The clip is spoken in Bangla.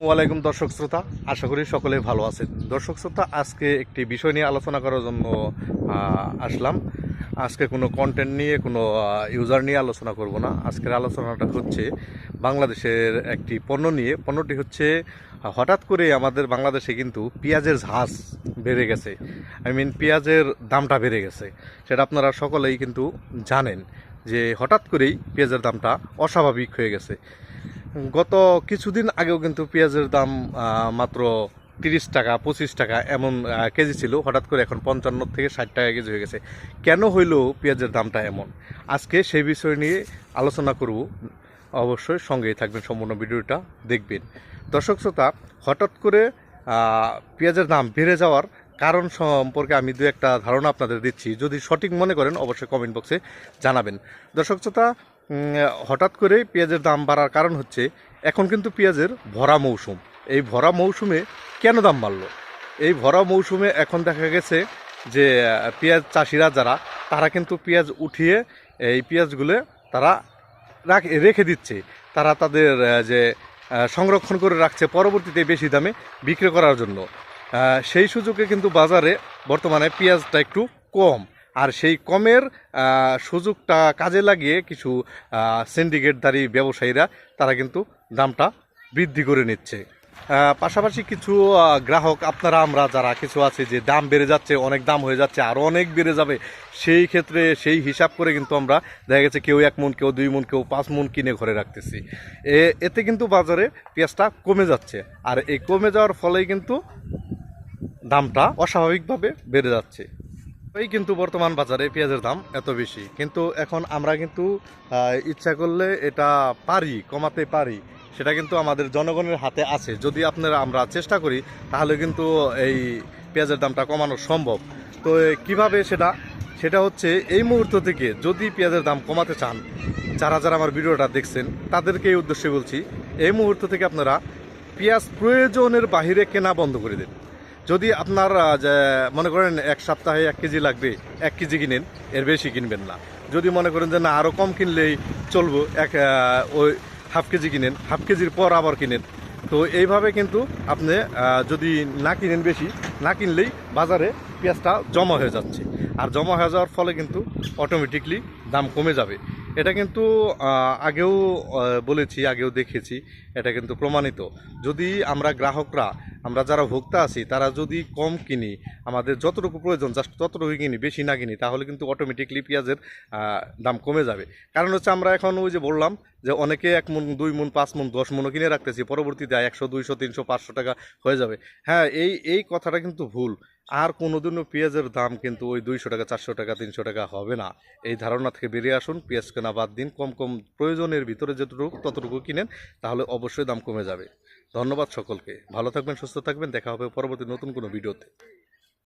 ওয়ালাইকুম দর্শক শ্রোতা, আশা করি সকলে ভালো আছেন। দর্শক শ্রোতা, আজকে একটি বিষয় নিয়ে আলোচনা করার জন্য আসলাম। আজকে কোনো কন্টেন্ট নিয়ে, কোনো ইউজার নিয়ে আলোচনা করব না। আজকের আলোচনাটা হচ্ছে বাংলাদেশের একটি পণ্য নিয়ে। পণ্যটি হচ্ছে, হঠাৎ করে আমাদের বাংলাদেশে কিন্তু পেঁয়াজের ঝাঁজ বেড়ে গেছে। আই মিন পেঁয়াজের দামটা বেড়ে গেছে। সেটা আপনারা সকলেই কিন্তু জানেন যে হঠাৎ করেই পেঁয়াজের দামটা অস্বাভাবিক হয়ে গেছে। গত কিছুদিন আগেও কিন্তু পেঁয়াজের দাম মাত্র তিরিশ টাকা, পঁচিশ টাকা এমন কেজি ছিল। হঠাৎ করে এখন পঞ্চান্ন থেকে ষাট টাকা কেজি হয়ে গেছে। কেন হইল পেঁয়াজের দামটা এমন? আজকে সেই বিষয় নিয়ে আলোচনা করব। অবশ্যই সঙ্গেই থাকবেন, সম্পূর্ণ ভিডিওটা দেখবেন। দর্শক শ্রোতা, হঠাৎ করে পেঁয়াজের দাম বেড়ে যাওয়ার কারণ সম্পর্কে আমি দু একটা ধারণা আপনাদের দিচ্ছি। যদি সঠিক মনে করেন, অবশ্যই কমেন্ট বক্সে জানাবেন। দর্শক শ্রোতা হঠাৎ করে পেঁয়াজের দাম বাড়ার কারণ হচ্ছে, এখন কিন্তু পেঁয়াজের ভরা মৌসুম। এই ভরা মৌসুমে কেন দাম বাড়লো? এই ভরা মৌসুমে এখন দেখা গেছে যে পেঁয়াজ চাষিরা যারা, তারা কিন্তু পেঁয়াজ উঠিয়ে এই পেঁয়াজগুলো তারা রাখ- রেখে দিচ্ছে। তারা তাদের যে সংরক্ষণ করে রাখছে পরবর্তীতে বেশি দামে বিক্রি করার জন্য। সেই সুযোগে কিন্তু বাজারে বর্তমানে পেঁয়াজটা একটু কম। আর সেই কমের সুযোগটা কাজে লাগিয়ে কিছু সিন্ডিকেটধারী ব্যবসায়ীরা, তারা কিন্তু দামটা বৃদ্ধি করে নিচ্ছে। পাশাপাশি কিছু গ্রাহক আপনারা, আমরা যারা কিছু আছে যে দাম বেড়ে যাচ্ছে, অনেক দাম হয়ে যাচ্ছে আরও অনেক বেড়ে যাবে, সেই ক্ষেত্রে সেই হিসাব করে কিন্তু আমরা দেখা গেছে কেউ এক মন, কেউ দুই মন, কেউ পাঁচ মন কিনে ঘরে রাখতেছি। এ- এতে কিন্তু বাজারে পেঁয়াজটা কমে যাচ্ছে, আর এই কমে যাওয়ার ফলেই কিন্তু দামটা অস্বাভাবিকভাবে বেড়ে যাচ্ছে। এই কিন্তু বর্তমান বাজারে পেঁয়াজের দাম এত বেশি। কিন্তু এখন আমরা কিন্তু ইচ্ছা করলে এটা পারি, কমাতে পারি। সেটা কিন্তু আমাদের জনগণের হাতে আছে। যদি আপনারা, আমরা চেষ্টা করি, তাহলে কিন্তু এই পেঁয়াজের দামটা কমানো সম্ভব। তো কীভাবে সেটা? সেটা হচ্ছে, এই মুহূর্ত থেকে যদি পেঁয়াজের দাম কমাতে চান, যারা যারা আমার ভিডিওটা দেখছেন, তাদেরকে এই উদ্দেশ্যে বলছি, এই মুহূর্ত থেকে আপনারা পেঁয়াজ প্রয়োজনের বাহিরে কেনা বন্ধ করে দিন। যদি আপনার মনে করেন এক সপ্তাহে এক কেজি লাগবে, এক কেজি কিনেন, এর বেশি কিনবেন না। যদি মনে করেন যে না আরও কম কিনলেই চলবো, এক ওই হাফ কেজি কিনেন, হাফ কেজির পর আবার কিনেন। তো এইভাবে কিন্তু আপনি যদি না কিনেন বেশি, না কিনলেই বাজারে পেঁয়াজটা জমা হয়ে যাচ্ছে। আর জমা হয়ে যাওয়ার ফলে কিন্তু অটোমেটিকলি দাম কমে যাবে। এটা কিন্তু আগেও বলেছি, আগেও দেখেছি, এটা কিন্তু প্রমাণিত। যদি আমরা গ্রাহকরা, আমরা যারা ভোক্তা আছি, তারা যদি কম কিনি, আমাদের যতটুকু প্রয়োজন জাস্ট ততটুকু কিনি, বেশি না কিনি, তাহলে কিন্তু অটোমেটিকলি পেঁয়াজের দাম কমে যাবে। কারণ হচ্ছে আমরা এখন ওই যে বললাম, যে অনেকে এক মন, দুই মন, পাঁচ মন, দশ মনও কিনে রাখতেছি, পরবর্তীতে একশো, দুইশো, তিনশো, পাঁচশো টাকা হয়ে যাবে। হ্যাঁ এই এই কথাটা কিন্তু ভুল। আর কোনোদিনও পেঁয়াজের দাম কিন্তু ওই দুইশো টাকা, চারশো টাকা, তিনশো টাকা হবে না। এই ধারণা থেকে বেরিয়ে আসুন, পেঁয়াজ কেনা বাদ দিন, কম কম প্রয়োজনের ভিতরে যতটুকু, ততটুকু কিনেন, তাহলে অবশ্যই দাম কমে যাবে। ধন্যবাদ সকলকে। ভালো থাকবেন, সুস্থ থাকবেন, দেখা হবে পরবর্তী নতুন কোনো ভিডিওতে।